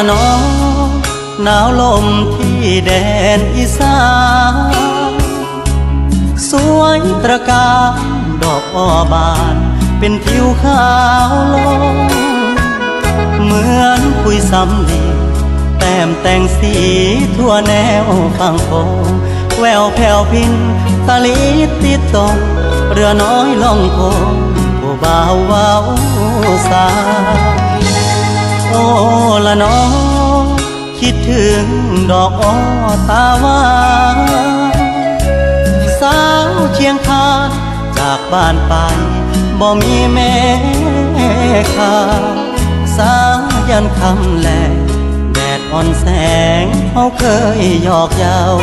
ละน้องหนาวลมที่แดนอีสานสวยตระการดอกอ้อบาน เป็นผิวขาวลงเหมือนคุยสำลีแต้มแต่งสีทั่วแนวฟังคงแววแผ่วพินตะลิติดตกเรือน้อยล่องโคงผู้บ่าวเว้าสา โอ้ละน้องคิดถึงดอกอ้อตาหวานสาวเชียงคานจากบ้านไปบ่มีแม่ข่าสายันคำแลแดดอ่อนแสงเขาเคยหยอกเยาว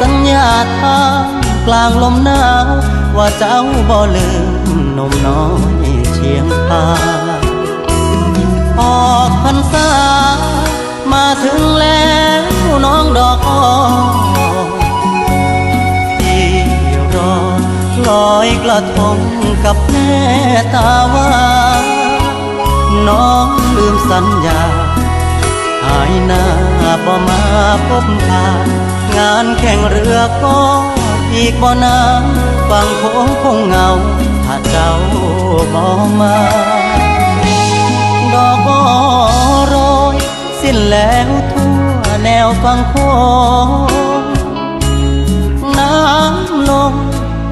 สัญญาทางกลางลมหนาว ว่าเจ้าบ่ลืมนมน้อยเชียงคาน อ้อที่รอลอยกระทงกับแม่ตาว่า น้องลืมสัญญา หายหน้าบ่มาพบทางานแข่งเรือก็อีกบ่นานฟังโคงคงเงาถ้าเจ้าบ่มาดอกบอโรยสิ้นแล้ว วแนวฟังโค้งน้ำลง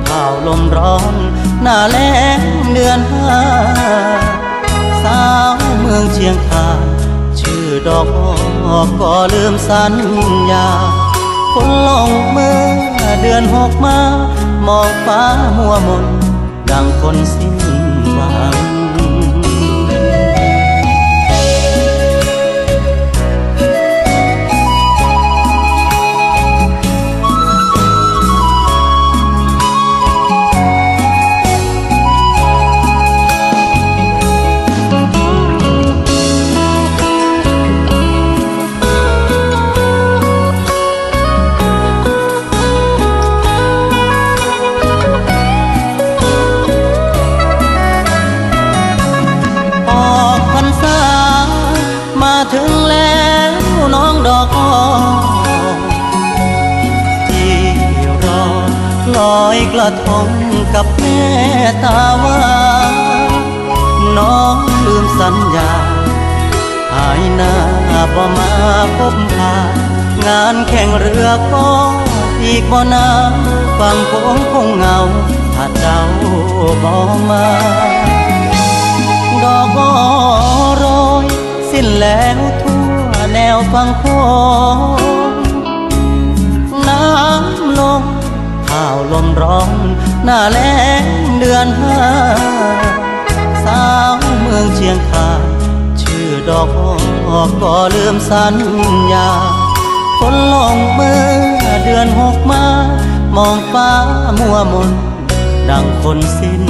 ข่าวลมร้อน หน้าแล้งเดือนห้าสาวเมืองเชียงคานชื่อดอกออก็ลืมสัญญาคนลงเมื่อเดือนหกมามองฟ้ามัวมน ดังคนสิ้น ดอกอ้อที่รอลอยกระทงกับแม่ตาวาน้องลืมสัญญา หายหน้าบ่มาพบพางานแข่งเรือก็อีกบ่นานฟังคงคงเหงาถ้าเจ้าบ่มาดอกบอโรยสิ้นแล้ว วแนวฟังโคงน้ำลงข้าวลมร้อนหน้าแล้งเดือนห้าสาวเมืองเชียงคานชื่อดอกอ้อก็ลืมสัญญาคนลงเมื่อเดือนหกมามองฟ้ามัวมนดังคนสิ้น